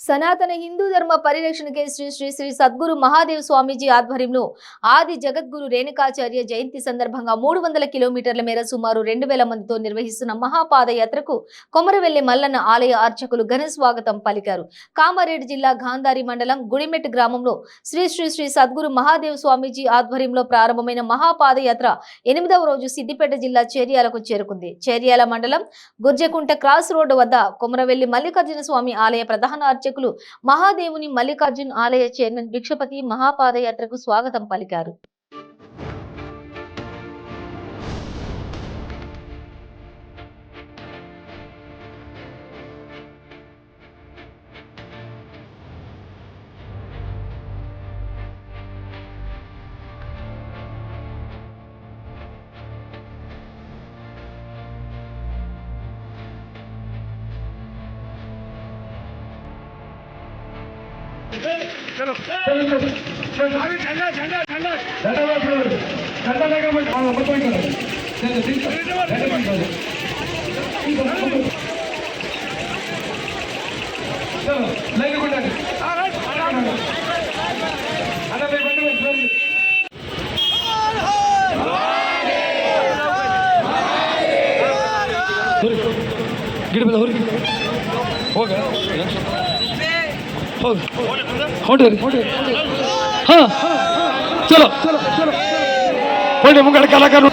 సనాతన హిందూ ధర్మ పరిరక్షణకే శ్రీ శ్రీ శ్రీ సద్గురు మహాదేవ్ స్వామీజీ ఆధ్వర్యంలో ఆది జగద్గురు రేణుకాచార్య జయంతి సందర్భంగా మూడు వందల కిలోమీటర్ల మేర సుమారు రెండు వేల మందితో నిర్వహిస్తున్న మహాపాదయాత్రకు కొమరవెల్లి మల్లన్న ఆలయ అర్చకులు ఘన స్వాగతం పలికారు. కామారెడ్డి జిల్లా గాంధారి మండలం గుడిమెట్ గ్రామంలో శ్రీ శ్రీ శ్రీ సద్గురు మహాదేవ్ స్వామీజీ ఆధ్వర్యంలో ప్రారంభమైన మహాపాదయాత్ర ఎనిమిదవ రోజు సిద్దిపేట జిల్లా చేర్యాలకు చేరుకుంది. చేర్యాల మండలం గుర్జకుంట క్రాస్ రోడ్డు వద్ద కొమరవెల్లి మల్లికార్జున స్వామి ఆలయ ప్రధాన అర్చకులు మహాదేవుని మల్లికార్జున్ ఆలయ చైర్మన్ భిక్షపతి మహాపాదయాత్రకు స్వాగతం పలికారు. चलो अभी ठंडा ठंडा ठंडा ठंडा ठंडा लगा मैं हाँ मत कोई करो चलो ठीक है ठंडा मत करो चलो लेके कोटा अरे अरे मैं बंद कर ಗಿಡ ಮೇಲೆ ಹೊರಗೆ ಹೋಗ ಹೋಗ ಹೊಂಟ್ರಿ ಹಾ ಚಲೋ ಹೊಂಡಿ चल ಕಲಾಕಾರ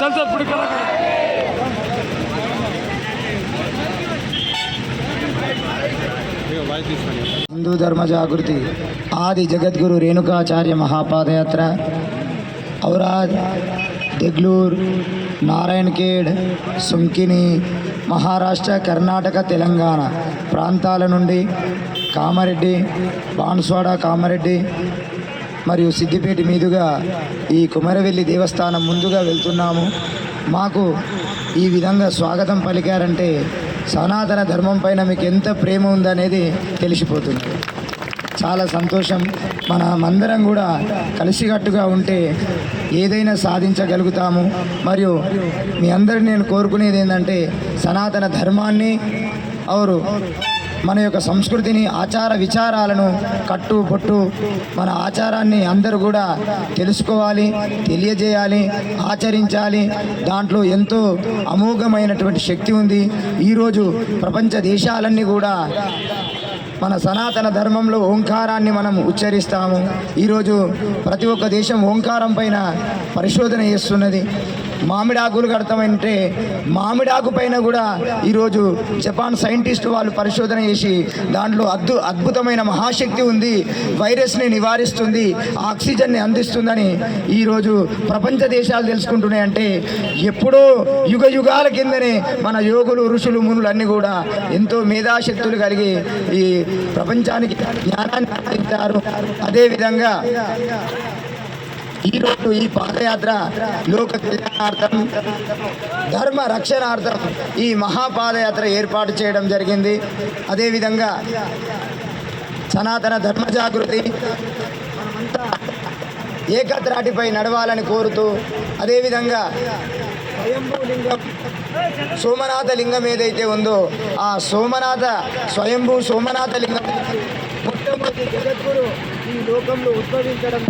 ಚಲ್ತ ಬಿಡಿ ಕಲಾಕಾರ हिंदू धर्म जागृति। आदि जगद्गु रेणुकाचार्य महापादयात्रा। और आज देगलूर నారాయణఖేడ్ సుంకిని మహారాష్ట్ర కర్ణాటక తెలంగాణ ప్రాంతాల నుండి కామారెడ్డి బాన్స్వాడ కామారెడ్డి మరియు సిద్దిపేట మీదుగా ఈ కుమరవెల్లి దేవస్థానం ముందుగా వెళ్తున్నాము. మాకు ఈ విధంగా స్వాగతం పలికారంటే సనాతన ధర్మం పైన మీకు ఎంత ప్రేమ ఉందనేది తెలిసిపోతుంది. చాలా సంతోషం. మనమందరం కూడా కలిసికట్టుగా ఉంటే ఏదైనా సాధించగలుగుతాము. మరియు మీ అందరిని నేను కోరుకునేది ఏంటంటే సనాతన ధర్మాన్ని అవరు మన యొక్క సంస్కృతిని ఆచార విచారాలను కట్టు పొట్టు మన ఆచారాన్ని అందరూ కూడా తెలుసుకోవాలి తెలియజేయాలి ఆచరించాలి. దాంట్లో ఎంతో అమోఘమైనటువంటి శక్తి ఉంది. ఈరోజు ప్రపంచ దేశాలన్నీ కూడా మన సనాతన ధర్మంలో ఓంకారాన్ని మనం ఉచ్చరిస్తాము. ఈరోజు ప్రతి ఒక్క దేశం ఓంకారం పైన పరిశోధన చేస్తున్నది. మామిడాకులు కడతామంటే మామిడాకు పైన కూడా ఈరోజు జపాన్ సైంటిస్ట్ వాళ్ళు పరిశోధన చేసి దాంట్లో అద్భు అద్భుతమైన మహాశక్తి ఉంది వైరస్ని నివారిస్తుంది ఆక్సిజన్ని అందిస్తుందని ఈరోజు ప్రపంచ దేశాలు తెలుసుకుంటున్నాయంటే ఎప్పుడో యుగ యుగాల కిందనే మన యోగులు ఋషులు మునులు అన్నీ కూడా ఎంతో మేధాశక్తులు కలిగి ఈ ప్రపంచానికి జ్ఞానాన్ని అందించారు అదేవిధంగా ఈరోజు ఈ పాదయాత్ర లోక కళ్యాణార్థం ధర్మ రక్షణార్థం ఈ మహాపాదయాత్ర ఏర్పాటు చేయడం జరిగింది. అదేవిధంగా సనాతన ధర్మ జాగృతి ఏకత్రాటిపై నడవాలని కోరుతూ అదేవిధంగా స్వయంభూ సోమనాథ లింగం ఏదైతే ఉందో ఆ సోమనాథ స్వయంభూ సోమనాథ లింగం మొట్టమొదటి జగద్గురు ఈ లోకంలో ఉద్భవించడం